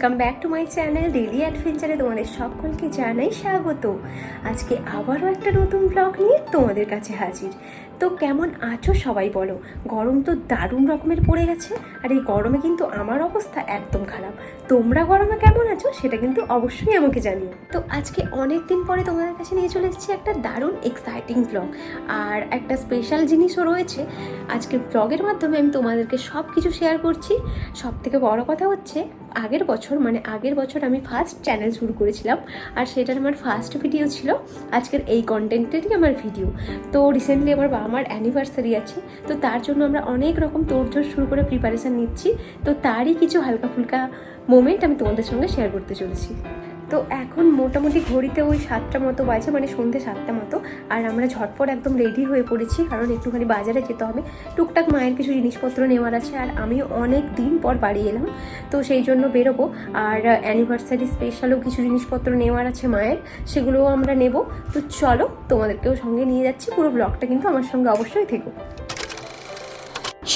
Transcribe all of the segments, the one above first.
Welcome back to my channel daily অ্যাডভেঞ্চারে তোমাদের সকলকে জানাই স্বাগত। আজকে আবারও একটা নতুন ব্লগ নিয়ে তোমাদের কাছে হাজির। তো কেমন আছো সবাই বলো? গরম তো দারুণ রকমের পড়ে গেছে, আর এই গরমে কিন্তু আমার অবস্থা একদম খারাপ। তোমরা গরমে কেমন আছো সেটা কিন্তু অবশ্যই আমাকে জানিও। তো আজকে অনেক দিন পরে তোমাদের কাছে নিয়ে চলে এসেছি একটা দারুণ এক্সাইটিং ব্লগ আর একটা স্পেশাল জিনিসও রয়েছে। আজকে ব্লগের মাধ্যমে আমি তোমাদেরকে সব কিছু শেয়ার করছি। সব থেকে বড় কথা হচ্ছে আগের বছর মানে আগের বছর আমি ফার্স্ট চ্যানেল শুরু করেছিলাম আর সেটার আমার ফার্স্ট ভিডিও ছিল আজকের এই কন্টেন্টেরই আমার ভিডিও তো রিসেন্টলি আমার বাবা মার অ্যানিভার্সারি আছে, তো তার জন্য আমরা অনেক রকম তোড়জোড় শুরু করে প্রিপারেশান নিচ্ছি। তো তারই কিছু হালকা ফুলকা মোমেন্ট আমি তোমাদের সঙ্গে শেয়ার করতে চলেছি। তো এখন মোটামুটি ঘড়িতে ওই সাতটা মতো বাজে মানে সন্ধ্যে সাতটা মতো। আর আমরা ঝটপট একদম রেডি হয়ে পড়েছি, কারণ একটুখানি বাজারে যেতে হবে। টুকটাক মায়ের কিছু জিনিসপত্র নেওয়ার আছে, আর আমি অনেক দিন পর বাড়ি এলাম। তো সেই জন্য বেরোবো। আর অ্যানিভার্সারি স্পেশালও কিছু জিনিসপত্র নেওয়ার আছে মায়ের, সেগুলোও আমরা নেব। তো চলো তোমাদেরকেও সঙ্গে নিয়ে যাচ্ছি, পুরো ব্লগটা কিন্তু আমার সঙ্গে অবশ্যই থেকো।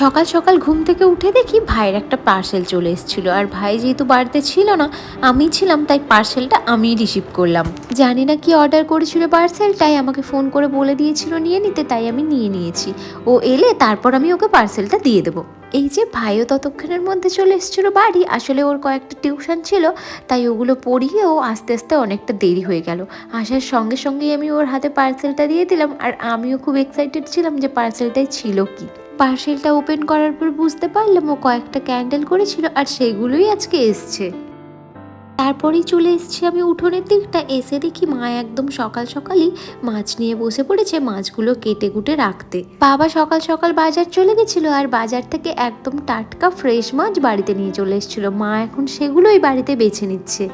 সকাল সকাল ঘুম থেকে উঠে দেখি ভাইয়ের একটা পার্সেল চলে এসেছিল। আর ভাই যেহেতু বাড়িতে ছিল না, আমি ছিলাম, তাই পার্সেলটা আমিই রিসিভ করলাম। জানি না কি অর্ডার করেছিল পার্সেলটাই আমাকে ফোন করে বলে দিয়েছিল নিয়ে নিতে, তাই আমি নিয়ে নিয়েছি। ও এলে তারপর আমি ওকে পার্সেলটা দিয়ে দেবো। এই যে ভাইও ততক্ষণের মধ্যে চলে এসেছিল বাড়ি, আসলে ওর কয়েকটা টিউশন ছিল, তাই ওগুলো পড়িয়ে ও আস্তে আস্তে অনেকটা দেরি হয়ে গেল। আসার সঙ্গে সঙ্গেই আমি ওর হাতে পার্সেলটা দিয়ে দিলাম, আর আমিও খুব এক্সাইটেড ছিলাম যে পার্সেলটাই ছিল কি। পার্সেলটা ওপেন করার পর বুঝতে পারলাম ও কয়েকটা ক্যান্ডেল করেছিল আর সেগুলোই আজকে এসছে। তারপরেই চলে এসেছি আমি উঠোনের দিকটা। এসে দেখি মা একদম সকাল সকালই মাছ নিয়ে বসে পড়েছে মাছগুলো কেটে কুটে রাখতে। বাবা সকাল সকাল বাজার চলে গেছিল আর বাজার থেকে একদম টাটকা ফ্রেশ মাছ বাড়িতে নিয়ে চলে এসেছিল। মা এখন সেগুলোই বাড়িতে বেছে নিচ্ছে।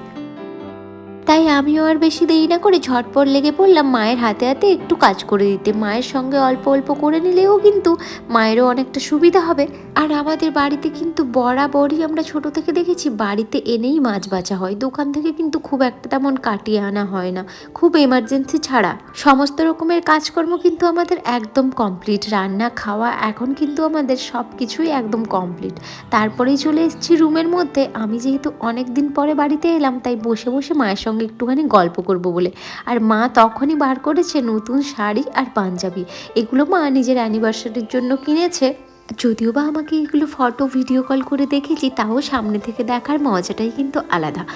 তাই আমিও আর বেশি দেরি না করে ঝটপট লেগে পড়লাম মায়ের হাতে হাতে একটু কাজ করে দিতে। মায়ের সঙ্গে অল্প অল্প করে নিলেও কিন্তু মায়েরও অনেকটা সুবিধা হবে। আর আমাদের বাড়িতে কিন্তু বরাবরই আমরা ছোট থেকে দেখেছি, বাড়িতে এনেই মাছ বাছা হয়। দোকান থেকে কিন্তু খুব একটা তেমন কাটিয়ে আনা হয় না। খুব এমার্জেন্সি ছাড়া। সমস্ত রকমের কাজকর্ম কিন্তু আমাদের একদম কমপ্লিট রান্না, খাওয়া এখন কিন্তু আমাদের সব কিছুই একদম কমপ্লিট তারপরেই চলে এসেছি রুমের মধ্যে। আমি যেহেতু অনেক দিন পরে বাড়িতে এলাম, তাই বসে বসে মায়ের সঙ্গে একটুখানি গল্প করব বলে। আর মা তখনই বার করেছে নতুন শাড়ি আর পাঞ্জাবি। এগুলো মা নিজের অ্যানিভার্সারির জন্য কিনেছে। যদিও বা আমাকে এগুলো ফটো ভিডিও কল করে দেখেছি, তাও সামনে থেকে দেখার মজাটাই কিন্তু আলাদা।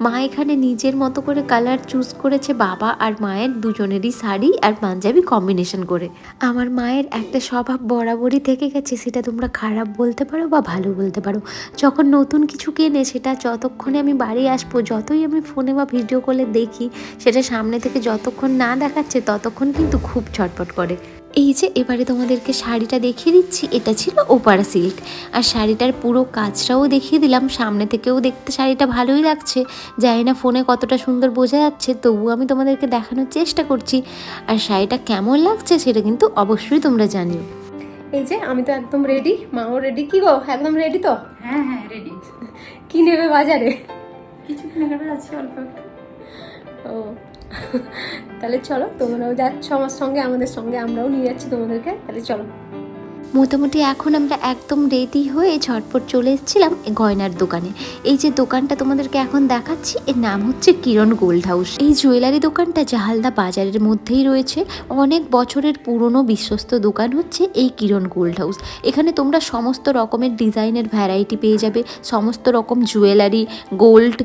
মা এখানে নিজের মতো করে কালার চুজ করেছে বাবা আর মায়ের দুজনেরই শাড়ি আর পাঞ্জাবি কম্বিনেশন করে। আমার মায়ের একটা স্বভাব বরাবরই থেকে গেছে, সেটা তোমরা খারাপ বলতে পারো বা ভালো বলতে পারো। যখন নতুন কিছু কেনে, সেটা যতক্ষণে আমি বাড়ি আসব, যতই আমি ফোনে বা ভিডিও কলে দেখি, সেটা সামনে থেকে যতক্ষণ না দেখাচ্ছে, ততক্ষণ কিন্তু খুব ছটপট করে। এই যে এবারে তোমাদেরকে শাড়িটা দেখিয়ে দিচ্ছি এটা ছিল ওপারা সিল্ক। আর শাড়িটার পুরো কাজটাও দেখিয়ে দিলাম সামনে থেকেও দেখতে শাড়িটা ভালোই লাগছে। জানি না ফোনে কতটা সুন্দর বোঝা যাচ্ছে তবু আমি তোমাদেরকে দেখানোর চেষ্টা করছি। আর শাড়িটা কেমন লাগছে সেটা কিন্তু অবশ্যই তোমরা জানিও। এই যে আমি তো একদম রেডি মাও রেডি কি গো? একদম রেডি তো? হ্যাঁ হ্যাঁ রেডি কি নেবে বাজারে? কিছু কেনাকাটা আছে অল্প ও তাহলে চলো তোমরাও যাচ্ছ আমার সঙ্গে আমাদের সঙ্গে আমরাও নিয়ে যাচ্ছি তোমাদেরকে। তাহলে চলো। মোটামুটি এখন আমরা একদম রেডি হয়ে ঝটপট চলে এসেছিলাম গয়নার দোকানে। এই যে দোকানটা তোমাদেরকে এখন দেখাচ্ছি, এর নাম হচ্ছে কিরণ গোল্ড হাউস। এই জুয়েলারি দোকানটা জাহালদা বাজারের মধ্যেই রয়েছে। অনেক বছরের পুরনো বিশ্বস্ত দোকান হচ্ছে এই কিরণ গোল্ড হাউস। এখানে তোমরা সমস্ত রকমের ডিজাইনের ভ্যারাইটি পেয়ে যাবে। সমস্ত রকম জুয়েলারি, গোল্ড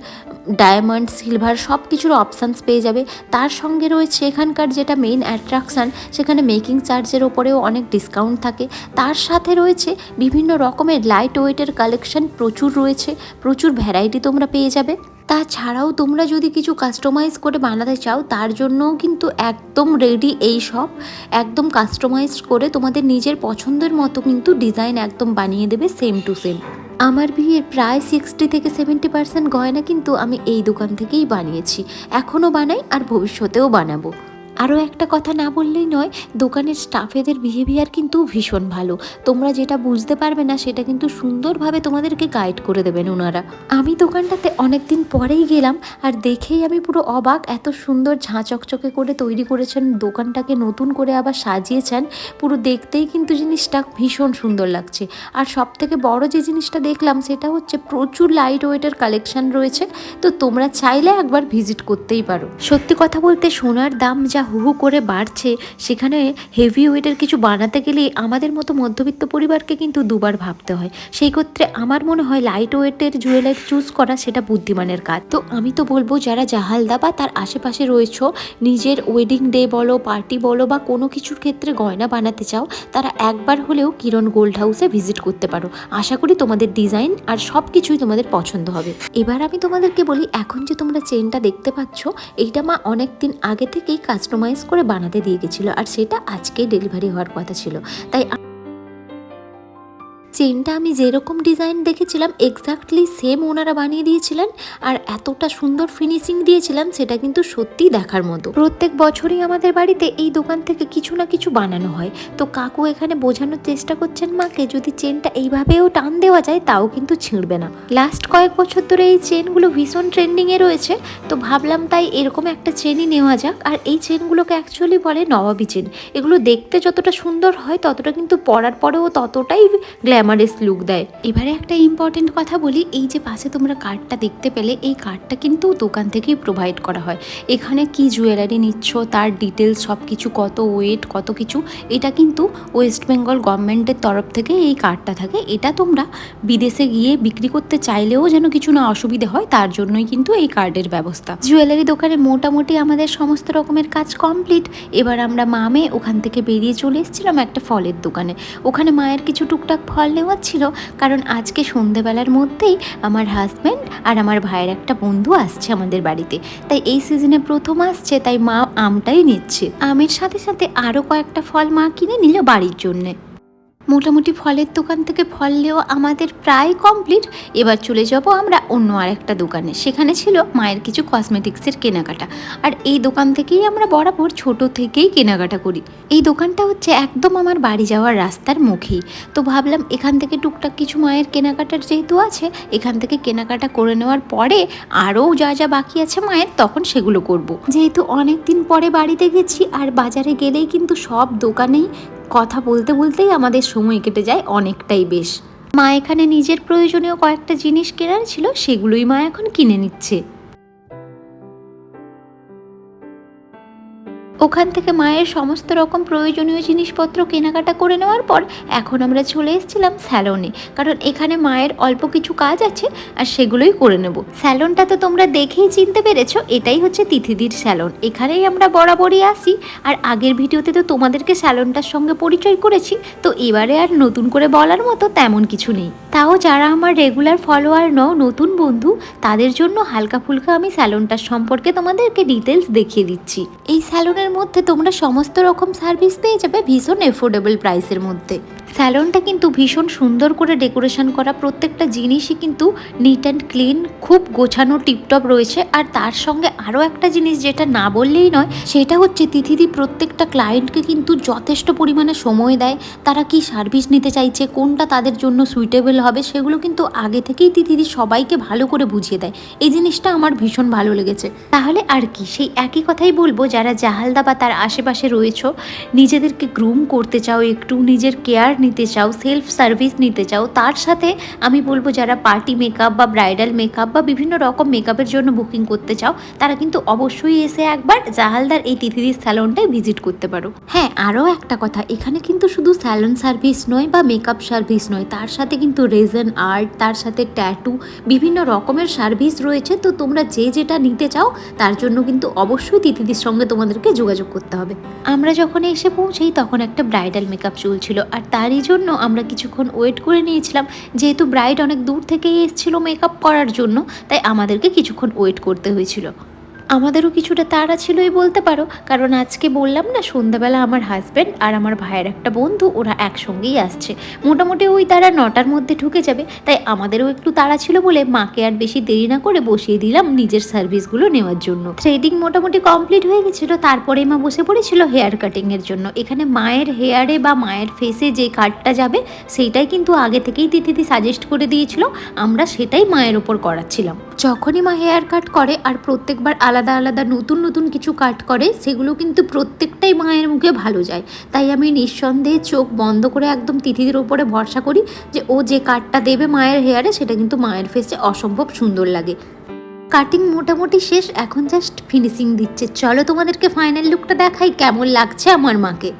ডায়মন্ড সিলভার সব কিছুর অপশানস পেয়ে যাবে। তার সঙ্গে রয়েছে এখানকার যেটা মেইন অ্যাট্রাকশান সেখানে মেকিং চার্জের ওপরেও অনেক ডিসকাউন্ট থাকে। তার সাথে রয়েছে বিভিন্ন রকমের লাইট ওয়েটের কালেকশন প্রচুর রয়েছে, প্রচুর ভ্যারাইটি তোমরা পেয়ে যাবে। তাছাড়াও তোমরা যদি কিছু কাস্টমাইজ করে বানাতে চাও, তার জন্যও কিন্তু একদম রেডি এই সব একদম কাস্টমাইজ করে তোমাদের নিজের পছন্দের মতো কিন্তু ডিজাইন একদম বানিয়ে দেবে সেম টু সেম আমার বিয়ের প্রায় সিক্সটি থেকে সেভেন্টি পার্সেন্ট গয়না কিন্তু আমি এই দোকান থেকেই বানিয়েছি। এখনও বানাই আর ভবিষ্যতেও বানাবো। আরও একটা কথা না বললেই নয়, দোকানের স্টাফেদের বিহেভিয়ার কিন্তু ভীষণ ভালো। তোমরা যেটা বুঝতে পারবে না, সেটা কিন্তু সুন্দরভাবে তোমাদেরকে গাইড করে দেবেন ওনারা আমি দোকানটাতে অনেক দিন পরেই গেলাম আর দেখেই আমি পুরো অবাক, এত সুন্দর ঝাঁ চকচকে করে তৈরি করেছেন, দোকানটাকে নতুন করে আবার সাজিয়েছেন। পুরো দেখতেই কিন্তু জিনিসটা ভীষণ সুন্দর লাগছে। আর সব থেকে বড় যে জিনিসটা দেখলাম, সেটা হচ্ছে প্রচুর লাইট ওয়েটের কালেকশন রয়েছে। তো তোমরা চাইলে একবার ভিজিট করতেই পারো। সত্যি কথা বলতে সোনার দাম যা হু হু করে বাড়ছে, সেখানে হেভি ওয়েটের কিছু বানাতে গেলে আমাদের মতো মধ্যবিত্ত পরিবারকে কিন্তু দুবার ভাবতে হয়। সেই ক্ষেত্রে আমার মনে হয় লাইট ওয়েটের জুয়েলারি চুজ করা সেটা বুদ্ধিমানের কাজ। তো আমি তো বলব, যারা জাহালদা বা তার আশেপাশে রয়েছ, নিজের ওয়েডিং ডে বলো পার্টি বলো বা কোনো কিছুর ক্ষেত্রে গয়না বানাতে চাও, তারা একবার হলেও কিরণ গোল্ড হাউসে ভিজিট করতে পারো। আশা করি তোমাদের ডিজাইন আর সব কিছুই তোমাদের পছন্দ হবে। এবার আমি তোমাদেরকে বলি, এখন যে তোমরা চেনটা দেখতে পাচ্ছ, এইটা মা অনেক দিন আগে থেকেই কাস্টমাইজ করে বানাতে দিয়ে গেছিল। আর সেটা আজকেই ডেলিভারি হওয়ার কথা ছিল। তাই চেনটা আমি যেরকম ডিজাইন দেখেছিলাম এক্স্যাক্টলি সেম ওনারা বানিয়ে দিয়েছিলেন আর এতটা সুন্দর ফিনিশিং দিয়েছিলেন, সেটা কিন্তু সত্যিই দেখার মতো। প্রত্যেক বছরই আমাদের বাড়িতে এই দোকান থেকে কিছু না কিছু বানানো হয়। তো কাকু এখানে বোঝানোর চেষ্টা করছেন মাকে, যদি চেনটা এইভাবেও টান দেওয়া যায়, তাও কিন্তু ছিঁড়বে না। লাস্ট কয়েক বছর ধরে এই চেনগুলো ভীষণ ট্রেন্ডিংয়ে রয়েছে, তো ভাবলাম তাই এরকম একটা চেনই নেওয়া যাক। আর এই চেনগুলোকে অ্যাকচুয়ালি বলে নবাবী চেন। এগুলো দেখতে যতটা সুন্দর হয়, ততটা কিন্তু পরার পরেও ততটাই গ্ল্যামারাস লুক দেয়। এবারে একটা ইম্পর্টেন্ট কথা বলি, এই যে পাশে তোমরা কার্ডটা দেখতে পেলে, এই কার্ডটা কিন্তু দোকান থেকেই প্রোভাইড করা হয়। এখানে কি জুয়েলারি নিচ্ছ, তার ডিটেলস সব কিছু কত ওয়েট কত কিছু, এটা কিন্তু ওয়েস্ট বেঙ্গল গভর্নমেন্টের তরফ থেকে এই কার্ডটা থাকে। এটা তোমরা বিদেশে গিয়ে বিক্রি করতে চাইলেও যেন কিছু না অসুবিধে হয়, তার জন্যই কিন্তু এই কার্ডের ব্যবস্থা। জুয়েলারি দোকানে মোটামুটি আমাদের সমস্ত রকমের কাজ কমপ্লিট এবার আমরা মামে ওখান থেকে বেরিয়ে চলে এসেছিলাম একটা ফলের দোকানে। ওখানে মায়ের কিছু টুকটাক ফল নেওয়ার ছিল। কারণ আজকে সন্ধেবেলার মধ্যেই আমার হাজব্যান্ড আর আমার ভাইয়ের একটা বন্ধু আসছে আমাদের বাড়িতে। তাই এই সিজনে প্রথম আসছে, তাই মা আমটাই নিচ্ছে। আমের সাথে সাথে আরও কয়েকটা ফল মা কিনে নিল বাড়ির জন্যে। মোটামুটি ফলের দোকান থেকে ফল নেওয়া আমাদের প্রায় কমপ্লিট। এবার চলে যাব আমরা অন্য আরেকটা দোকানে। সেখানে ছিল মায়ের কিছু কসমেটিক্সের কেনাকাটা। আর এই দোকান থেকেই আমরা বরাবর ছোট থেকেই কেনাকাটা করি। এই দোকানটা হচ্ছে একদম আমার বাড়ি যাওয়ার রাস্তার মুখেই। তো ভাবলাম এখান থেকে টুকটাক কিছু মায়ের কেনাকাটার যেহেতু আছে, এখান থেকে কেনাকাটা করে নেওয়ার পরে আরও যা যা বাকি আছে মায়ের, তখন সেগুলো করব। যেহেতু অনেক দিন পরে বাড়িতে গেছি, আর বাজারে গেলেই কিন্তু সব দোকানেই কথা বলতে বলতেই আমাদের সময় কেটে যায় অনেকটাই বেশ। মা এখানে নিজের প্রয়োজনীয় কয়েকটা জিনিস কেনার ছিল, সেগুলোই মা এখন কিনে নিচ্ছে। ওখান থেকে মায়ের সমস্ত রকম প্রয়োজনীয় জিনিসপত্র কেনাকাটা করে নেওয়ার পর এখন আমরা চলে এসেছিলাম স্যালনে। কারণ এখানে মায়ের অল্প কিছু কাজ আছে আর সেগুলোই করে নেব। স্যালনটা তো তোমরা দেখেই চিনতে পেরেছ, এটাই হচ্ছে তিথিদির স্যালন। এখানেই আমরা বরাবরই আসি। আর আগের ভিডিওতে তো তোমাদেরকে স্যালনটার সঙ্গে পরিচয় করেছি, তো এবারে আর নতুন করে বলার মতো তেমন কিছু নেই। তাও যারা আমার রেগুলার ফলোয়ার নও, নতুন বন্ধু, তাদের জন্য হালকা ফুলকা আমি স্যালনটার সম্পর্কে তোমাদেরকে ডিটেলস দেখিয়ে দিচ্ছি। এই স্যালনের মধ্যে তোমরা সমস্ত রকম সার্ভিস পেয়ে যাবে ভীষণ এফোর্ডেবল প্রাইসের মধ্যে। স্যালনটা কিন্তু ভীষণ সুন্দর করে ডেকোরেশন করা প্রত্যেকটা জিনিসই কিন্তু নিট অ্যান্ড ক্লিন খুব গোছানো টিপটপ রয়েছে। আর তার সঙ্গে আরও একটা জিনিস যেটা না বললেই নয়, সেটা হচ্ছে তিথিদি প্রত্যেকটা ক্লায়েন্টকে কিন্তু যথেষ্ট পরিমাণে সময় দেয়। তারা কি সার্ভিস নিতে চাইছে, কোনটা তাদের জন্য সুইটেবল হবে, সেগুলো কিন্তু আগে থেকেই তিথিদি সবাইকে ভালো করে বুঝিয়ে দেয়। এই জিনিসটা আমার ভীষণ ভালো লেগেছে। তাহলে আর কি, সেই একই কথাই বলব, যারা জাহালদা বা তার আশেপাশে রয়েছো, নিজেদেরকে গ্রুম করতে চাও, একটু নিজের কেয়ার নিতে চাও সেলফ সার্ভিস নিতে চাও, তার সাথে আমি বলব যারা পার্টি মেকআপ বা ব্রাইডাল মেকআপ বা বিভিন্ন রকম মেকআপের জন্য বুকিং করতে চাও, তারা কিন্তু অবশ্যই এসে একবার জাহালদার এই তিথিদির স্যালনটায় ভিজিট করতে পারো। হ্যাঁ আরও একটা কথা, এখানে কিন্তু শুধু স্যালন সার্ভিস নয় বা মেকআপ সার্ভিস নয়, তার সাথে কিন্তু রেজন আর্ট তার সাথে ট্যাটু বিভিন্ন রকমের সার্ভিস রয়েছে, তো তোমরা যে যেটা নিতে চাও, তার জন্য কিন্তু অবশ্যই তিথিদির সঙ্গে তোমাদেরকে যোগাযোগ করতে হবে। আমরা যখন এসে পৌঁছাই তখন একটা ব্রাইডাল মেকআপ চলছিল আর তারই জন্য আমরা কিছুক্ষণ ওয়েট করে নিয়েছিলাম। যেহেতু ব্রাইড অনেক দূর থেকেই এসেছিল মেকআপ করার জন্য, তাই আমাদেরকে কিছুক্ষণ ওয়েট করতে হয়েছিল। আমাদেরও কিছুটা তাড়া ছিলই বলতে পারো। কারণ আজকে বললাম না, সন্ধ্যাবেলা আমার হাজব্যান্ড আর আমার ভাইয়ের একটা বন্ধু, ওরা একসঙ্গেই আসছে। মোটামুটি ওই তারা নটার মধ্যে ঢুকে যাবে। তাই আমাদেরও একটু তাড়া ছিল বলে মাকে আর বেশি দেরি না করে বসিয়ে দিলাম নিজের সার্ভিসগুলো নেওয়ার জন্য। থ্রেডিং মোটামুটি কমপ্লিট হয়ে গেছিল। তারপরে মা বসে পড়েছিল হেয়ার কাটিংয়ের জন্য। এখানে মায়ের হেয়ারে বা মায়ের ফেসে যে কাটটা যাবে, সেইটাই কিন্তু আগে থেকেই দিদি সাজেস্ট করে দিয়েছিল। আমরা সেটাই মায়ের ওপর করাচ্ছিলাম। যখনই মা হেয়ার কাট করে আর প্রত্যেকবার আলাদা আলাদা নতুন নতুন কিছু কাট করে, সেগুলো কিন্তু প্রত্যেকটাই মায়ের মুখে ভালো যায়। তাই আমি নিঃসন্দেহে চোখ বন্ধ করে একদম তিথিদের ওপরে ভরসা করি যে ও যে কাটটা দেবে মায়ের হেয়ারে, সেটা কিন্তু মায়ের ফেসে অসম্ভব সুন্দর লাগে। কাটিং মোটামুটি শেষ, এখন জাস্ট ফিনিশিং দিচ্ছে। চলো তোমাদেরকে ফাইনাল লুকটা দেখাই, কেমন লাগছে আমার মাকে?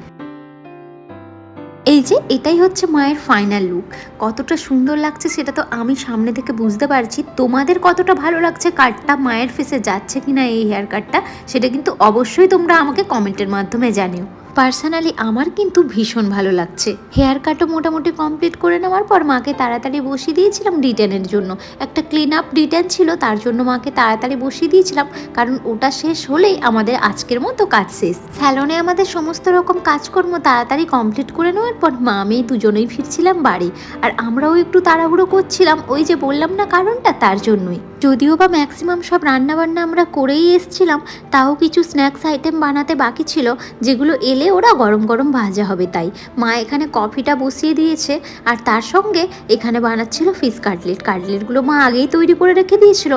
এই যে, এটাই হচ্ছে মায়ের ফাইনাল লুক কতটা সুন্দর লাগছে সেটা তো আমি সামনে থেকে বুঝতে পারছি। তোমাদের কতটা ভালো লাগছে কাটটা মায়ের ফেসে যাচ্ছে কিনা এই হেয়ার কাটটা সেটা কিন্তু অবশ্যই তোমরা আমাকে কমেন্টের মাধ্যমে জানিও। পার্সোনালি আমার কিন্তু ভীষণ ভালো লাগছে। হেয়ার কাটও মোটামুটি কমপ্লিট করে নেওয়ার পর মাকে তাড়াতাড়ি বসিয়ে দিয়েছিলাম রিটার্নের জন্য। একটা ক্লিন আপ রিটার্ন ছিল, তার জন্য মাকে তাড়াতাড়ি বসিয়ে দিয়েছিলাম, কারণ ওটা শেষ হলেই আমাদের আজকের মতো কাজ শেষ। স্যালনে আমাদের সমস্ত রকম কাজকর্ম তাড়াতাড়ি কমপ্লিট করে নেওয়ার পর মা, আমি দুজনেই ফিরছিলাম বাড়ি। আর আমরাও একটু তাড়াহুড়ো করছিলাম, ওই যে বললাম না কারণটা, তার জন্যই। যদিও বা ম্যাক্সিমাম সব রান্নাবান্না আমরা করেই এসছিলাম, তাও কিছু স্ন্যাক্স আইটেম বানাতে বাকি ছিল, যেগুলো এলে ওরা গরম গরম ভাজা হবে তাই। মা এখানে কফিটা বসিয়ে দিয়েছে, আর তার সঙ্গে এখানে বানাচ্ছিল ফিশ কাটলেট কাটলেটগুলো মা আগেই তৈরি করে রেখে দিয়েছিল।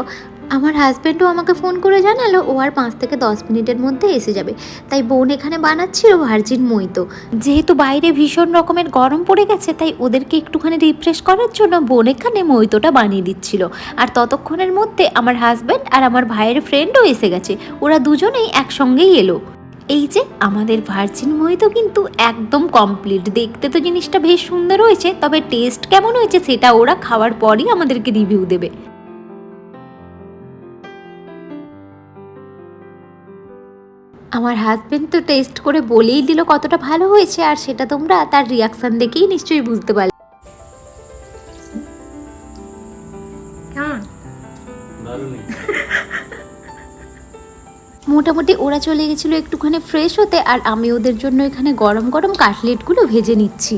আমার হাজব্যান্ডও আমাকে ফোন করে জানালো, ও আর পাঁচ থেকে দশ মিনিটের মধ্যে এসে যাবে। তাই বোন এখানে বানাচ্ছিল ভার্জিন মইতো যেহেতু বাইরে ভীষণ রকমের গরম পড়ে গেছে, তাই ওদেরকে একটুখানি রিফ্রেশ করার জন্য বোন এখানে মইতোটা বানিয়ে দিচ্ছিল। আর ততক্ষণের মধ্যে আমার হাজব্যান্ড আর আমার ভাইয়ের ফ্রেন্ডও এসে গেছে। ওরা দুজনেই একসঙ্গেই এলো। এই যে, আমাদের ভার্জিন মহিতো কিন্তু একদম কমপ্লিট দেখতে তো জিনিসটা বেশ সুন্দর হয়েছে, তবে টেস্ট কেমন হয়েছে সেটা ওরা খাওয়ার পরই আমাদেরকে রিভিউ দেবে। আমার হাজব্যান্ড তো টেস্ট করে বলেই দিল কতটা ভালো হয়েছে আর সেটা তোমরা তার রিয়াকশন দেখেই নিশ্চয়ই বুঝতে পারলে। কেমন? মোটামুটি ওরা চলে গেছিল একটুখানি ফ্রেশ হতে আর আমি ওদের জন্য এখানে গরম গরম কাটলেটগুলো ভেজে নিচ্ছি।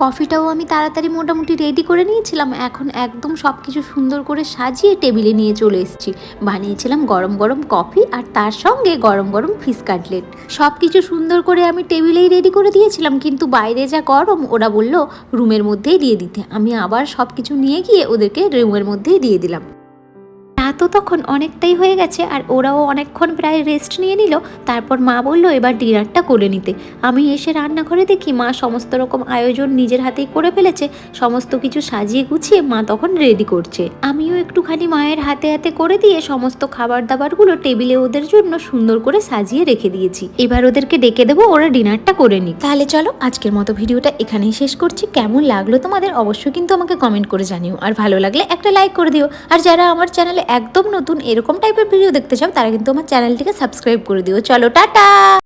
কফিটাও আমি তাড়াতাড়ি মোটামুটি রেডি করে নিয়েছিলাম। এখন একদম সব কিছু সুন্দর করে সাজিয়ে টেবিলে নিয়ে চলে এসেছি। বানিয়েছিলাম গরম গরম কফি আর তার সঙ্গে গরম গরম ফিশ কাটলেট। সব কিছু সুন্দর করে আমি টেবিলেই রেডি করে দিয়েছিলাম, কিন্তু বাইরে যা গরম, ওরা বলল রুমের মধ্যেই দিয়ে দিতে। আমি আবার সব কিছু নিয়ে গিয়ে ওদেরকে রুমের মধ্যেই দিয়ে দিলাম। রাতও তখন অনেকটাই হয়ে গেছে আর ওরাও অনেকক্ষণ প্রায় রেস্ট নিয়ে নিল। তারপর মা বলল, এবার ডিনারটা করে নিতে। আমি এসে রান্নাঘরে দেখি মা সমস্ত রকম আয়োজন নিজের হাতেই করে ফেলেছে। সমস্ত কিছু সাজিয়ে গুছিয়ে মা তখন রেডি করছে। আমিও একটুখানি মায়ের হাতে হাতে করে দিয়ে সমস্ত খাবার দাবারগুলো টেবিলে ওদের জন্য সুন্দর করে সাজিয়ে রেখে দিয়েছি। এবার ওদেরকে ডেকে দেবো, ওরা ডিনারটা করে নিক। তাহলে চলো, আজকের মতো ভিডিওটা এখানেই শেষ করছি। কেমন লাগল তোমাদের অবশ্যই কিন্তু আমাকে কমেন্ট করে জানিও। আর ভালো লাগলে একটা লাইক করে দিও। আর যারা আমার চ্যানেলে একদম নতুন এরকম টাইপের ভিডিও দেখতে চাও, তারা কিন্তু আমার চ্যানেলটিকে সাবস্ক্রাইব করে দিও। চলো, টাটা!